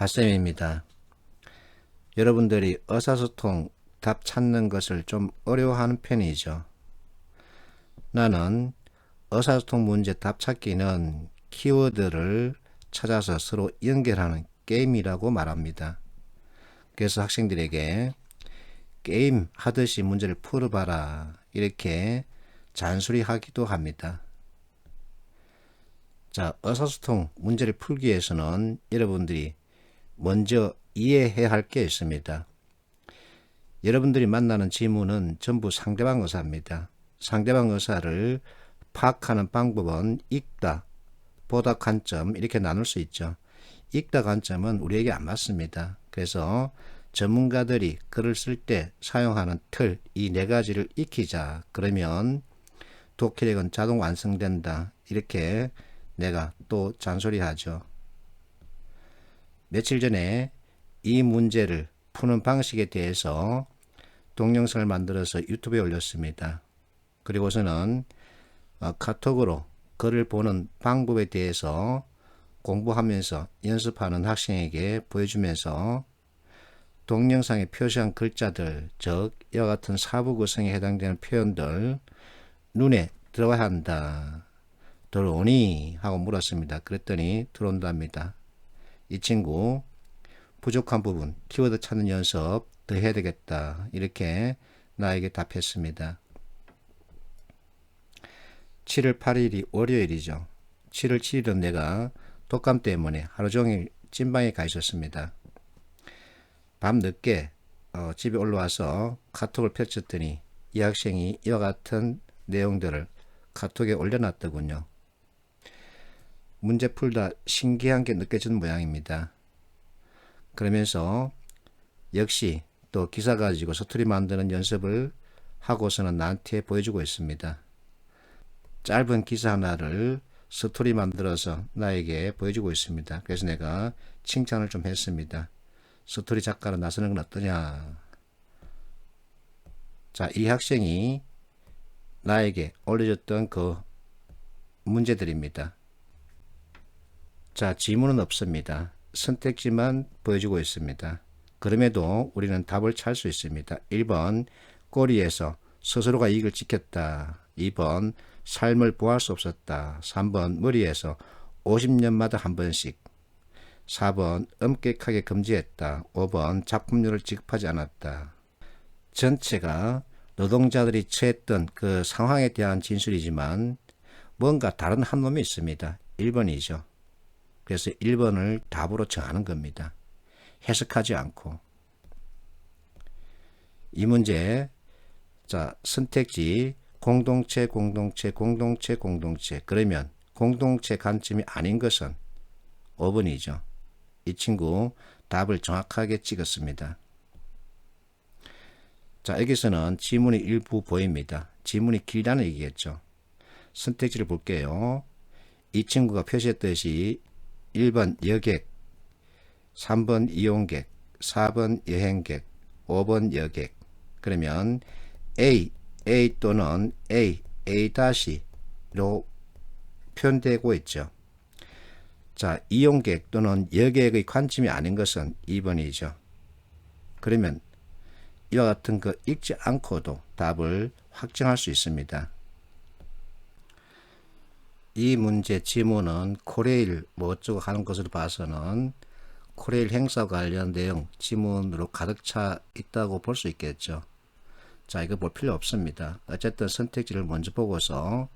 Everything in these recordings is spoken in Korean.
하쌤입니다. 여러분들이 의사소통 답 찾는 것을 좀 어려워하는 편이죠. 나는 의사소통 문제 답 찾기는 키워드를 찾아서 서로 연결하는 게임이라고 말합니다. 그래서 학생들에게 게임 하듯이 문제를 풀어봐라 이렇게 잔소리하기도 합니다. 자, 의사소통 문제를 풀기 위해서는 여러분들이 먼저 이해해야 할 게 있습니다. 여러분들이 만나는 지문은 전부 상대방 의사입니다. 상대방 의사를 파악하는 방법은 읽다, 보다 관점 이렇게 나눌 수 있죠. 읽다 관점은 우리에게 안 맞습니다. 그래서 전문가들이 글을 쓸 때 사용하는 틀, 이 네 가지를 익히자. 그러면 독해력은 자동 완성된다. 이렇게 내가 또 잔소리하죠. 며칠 전에 이 문제를 푸는 방식에 대해서 동영상을 만들어서 유튜브에 올렸습니다. 그리고서는 어, 카톡으로 글을 보는 방법에 대해서 공부하면서 연습하는 학생에게 보여주면서 동영상에 표시한 글자들, 즉 이와 같은 사부 구성에 해당되는 표현들 눈에 들어와야 한다. 들어오니? 하고 물었습니다. 그랬더니 들어온답니다. 이 친구 부족한 부분, 키워드 찾는 연습 더 해야 되겠다. 이렇게 나에게 답했습니다. 7월 8일이 월요일이죠. 7월 7일은 내가 독감 때문에 하루 종일 찐방에 가 있었습니다. 밤 늦게 어, 집에 올라와서 카톡을 펼쳤더니 이 학생이 이와 같은 내용들을 카톡에 올려놨더군요. 문제 풀다 신기한 게 느껴지는 모양입니다. 그러면서 역시 또 기사 가지고 서투리 만드는 연습을 하고서는 나한테 보여주고 있습니다. 짧은 기사 하나를 스토리 만들어서 나에게 보여주고 있습니다. 그래서 내가 칭찬을 좀 했습니다. 스토리 작가로 나서는 건 어떠냐? 자, 이 학생이 나에게 올려줬던 그 문제들입니다. 자, 지문은 없습니다. 선택지만 보여주고 있습니다. 그럼에도 우리는 답을 찾을 수 있습니다. 1번, 꼬리에서 스스로가 이익을 지켰다. 2번, 삶을 보할 수 없었다. 3번, 머리에서 50년마다 한 번씩. 4번, 엄격하게 금지했다. 5번, 작품료를 지급하지 않았다. 전체가 노동자들이 처했던 그 상황에 대한 진술이지만 뭔가 다른 한 놈이 있습니다. 1번이죠. 그래서 1번을 답으로 정하는 겁니다. 해석하지 않고. 이 문제, 자, 선택지, 공동체, 공동체, 공동체, 공동체. 그러면 공동체 관점이 아닌 것은 5번이죠. 이 친구 답을 정확하게 찍었습니다. 자, 여기서는 지문이 일부 보입니다. 지문이 길다는 얘기겠죠. 선택지를 볼게요. 이 친구가 표시했듯이 1번 여객, 3번 이용객, 4번 여행객, 5번 여객. 그러면 A, A 또는 A, A-로 표현되고 있죠. 자, 이용객 또는 여객의 관점이 아닌 것은 2번이죠. 그러면 이와 같은 그 읽지 않고도 답을 확정할 수 있습니다. 이 문제 지문은 코레일 뭐 어쩌고 하는 것으로 봐서는 코레일 행사 관련 내용 지문으로 가득 차 있다고 볼 수 있겠죠. 자, 이거 볼 필요 없습니다. 어쨌든 선택지를 먼저 보고서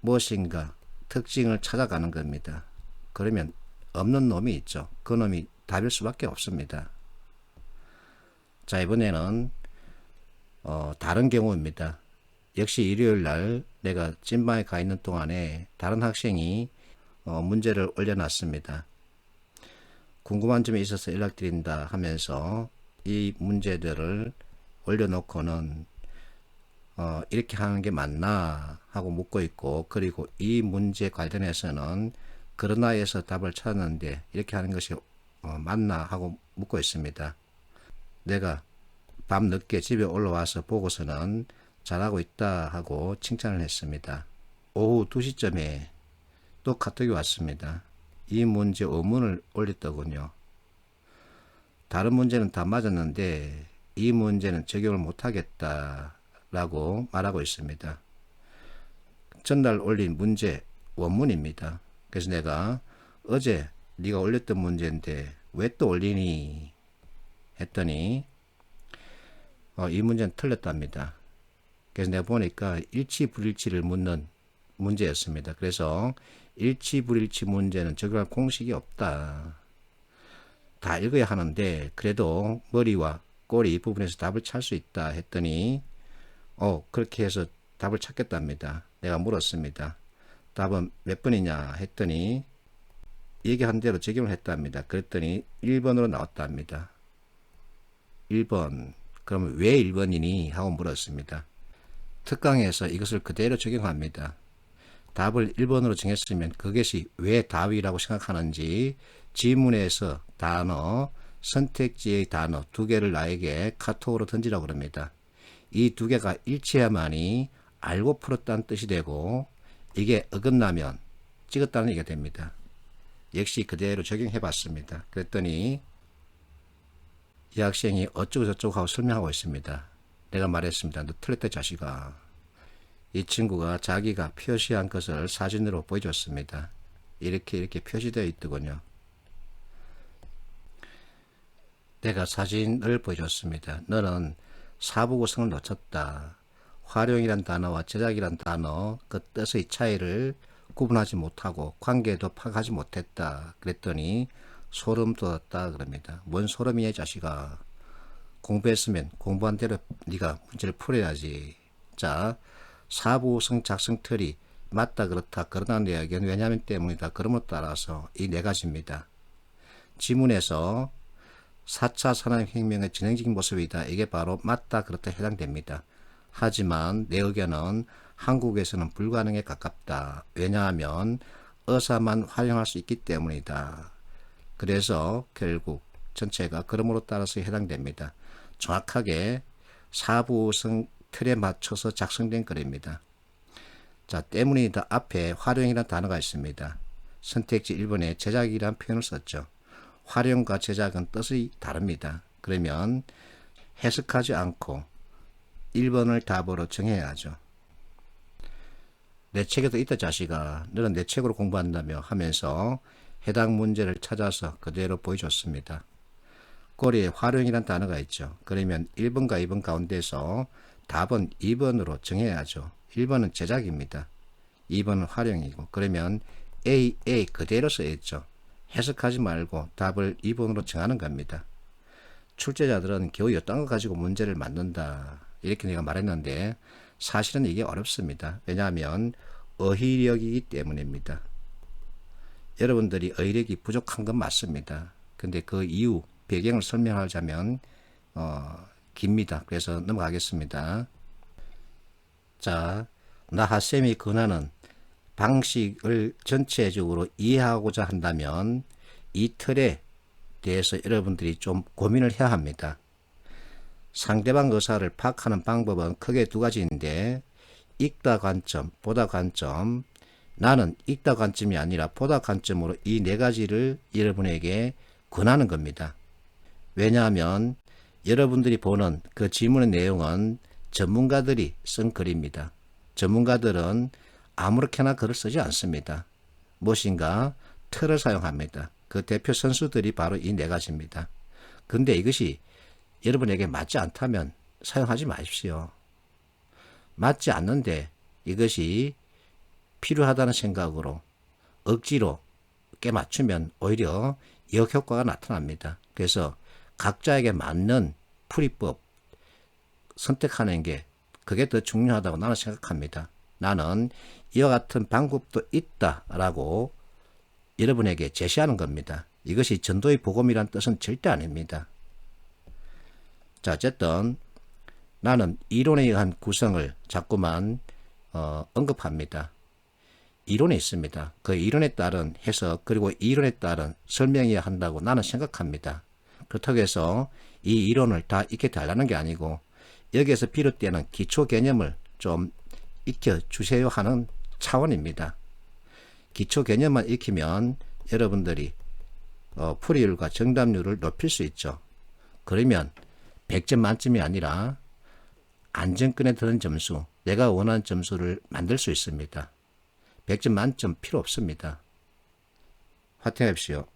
무엇인가 특징을 찾아가는 겁니다. 그러면 없는 놈이 있죠. 그 놈이 답일 수밖에 없습니다. 자, 이번에는 어, 다른 경우입니다. 역시 일요일 날 내가 찐방에 가 있는 동안에 다른 학생이 어, 문제를 올려놨습니다. 궁금한 점이 있어서 연락드린다 하면서 이 문제들을 올려놓고는 어, 이렇게 하는 게 맞나 하고 묻고 있고 그리고 이 문제 관련해서는 그러나에서 답을 찾았는데 이렇게 하는 것이 어, 맞나 하고 묻고 있습니다. 내가 밤 늦게 집에 올라와서 보고서는 잘하고 있다 하고 칭찬을 했습니다. 오후 2시쯤에 또 카톡이 왔습니다. 이 문제 의문을 올렸더군요. 다른 문제는 다 맞았는데 이 문제는 적용을 못하겠다라고 말하고 있습니다. 전날 올린 문제 원문입니다. 그래서 내가 어제 네가 올렸던 문제인데 왜 또 올리니 했더니 어, 이 문제는 틀렸답니다. 그래서 내가 보니까 일치 불일치를 묻는 문제였습니다. 그래서 일치 불일치 문제는 적용할 공식이 없다. 다 읽어야 하는데 그래도 머리와 꼬리 부분에서 답을 찾을 수 있다 했더니 어 그렇게 해서 답을 찾겠답니다. 내가 물었습니다. 답은 몇 번이냐 했더니 얘기한 대로 적용을 했답니다. 그랬더니 1번으로 나왔답니다. 1번. 그러면 왜 1번이니? 하고 물었습니다. 특강에서 이것을 그대로 적용합니다. 답을 1번으로 정했으면 그것이 왜 답이라고 생각하는지 지문에서 단어, 선택지의 단어 두 개를 나에게 카톡으로 던지라고 그럽니다. 이 두 개가 일치해야만이 알고 풀었다는 뜻이 되고 이게 어긋나면 찍었다는 얘기가 됩니다. 역시 그대로 적용해 봤습니다. 그랬더니 이 학생이 어쩌고 저쩌고 하고 설명하고 있습니다. 내가 말했습니다. 너 틀렸다 자식아. 이 친구가 자기가 표시한 것을 사진으로 보여줬습니다. 이렇게 이렇게 표시되어 있더군요. 내가 사진을 보여줬습니다. 너는 사부구성을 놓쳤다. 활용이란 단어와 제작이란 단어 그 뜻의 차이를 구분하지 못하고 관계도 파악하지 못했다. 그랬더니 소름 돋았다 그럽니다. 뭔 소름이야 자식아. 공부했으면 공부한 대로 네가 문제를 풀어야지. 자, 사부성 작성 틀이 맞다 그렇다 그러다는 이야기는 왜냐하면 때문이다. 그럼에 따라서 이 네 가지입니다. 지문에서 4차 산업혁명의 진행적인 모습이다. 이게 바로 맞다 그렇다 해당됩니다. 하지만 내 의견은 한국에서는 불가능에 가깝다. 왜냐하면 의사만 활용할 수 있기 때문이다. 그래서 결국 전체가 그럼으로 따라서 해당됩니다. 정확하게 사부성 틀에 맞춰서 작성된 글입니다. 자, 때문이다 앞에 활용이라는 단어가 있습니다. 선택지 1번에 제작이라는 표현을 썼죠. 활용과 제작은 뜻이 다릅니다. 그러면 해석하지 않고 1번을 답으로 정해야죠. 내 책에도 있다 자식아 너는 내 책으로 공부한다며 하면서 해당 문제를 찾아서 그대로 보여줬습니다. 꼬리에 활용이란 단어가 있죠. 그러면 1번과 2번 가운데서 답은 2번으로 정해야죠. 1번은 제작입니다. 2번은 활용이고 그러면 A, A 그대로 써있죠. 해석하지 말고 답을 2번으로 정하는 겁니다. 출제자들은 겨우 이딴 거 가지고 문제를 만든다. 이렇게 내가 말했는데 사실은 이게 어렵습니다. 왜냐하면 어휘력이기 때문입니다. 여러분들이 어휘력이 부족한 건 맞습니다. 근데 그 이유, 배경을 설명하자면 어, 깁니다. 그래서 넘어가겠습니다. 자, 나하쌤이 권하는 방식을 전체적으로 이해하고자 한다면 이 틀에 대해서 여러분들이 좀 고민을 해야 합니다. 상대방 의사를 파악하는 방법은 크게 두 가지인데 읽다 관점, 보다 관점 나는 읽다 관점이 아니라 보다 관점으로 이 네 가지를 여러분에게 권하는 겁니다. 왜냐하면 여러분들이 보는 그 지문의 내용은 전문가들이 쓴 글입니다. 전문가들은 아무렇게나 글을 쓰지 않습니다. 무엇인가 틀을 사용합니다. 그 대표 선수들이 바로 이 네 가지입니다. 근데 이것이 여러분에게 맞지 않다면 사용하지 마십시오. 맞지 않는데 이것이 필요하다는 생각으로 억지로 깨맞추면 오히려 역효과가 나타납니다. 그래서 각자에게 맞는 풀이법 선택하는 게 그게 더 중요하다고 나는 생각합니다. 나는 이와 같은 방법도 있다라고 여러분에게 제시하는 겁니다. 이것이 전도의 복음이란 뜻은 절대 아닙니다. 자, 어쨌든 나는 이론에 의한 구성을 자꾸만 어, 언급합니다. 이론이 있습니다. 그 이론에 따른 해석 그리고 이론에 따른 설명해야 한다고 나는 생각합니다. 그렇다고 해서 이 이론을 다 익혀 달라는 게 아니고 여기에서 비롯되는 기초 개념을 좀 익혀 주세요 하는 차원입니다. 기초 개념만 익히면 여러분들이 어, 풀이율과 정답률을 높일 수 있죠. 그러면 100점 만점이 아니라 안정권에 드는 점수, 내가 원하는 점수를 만들 수 있습니다. 100점 만점 필요 없습니다. 화이팅하십시오.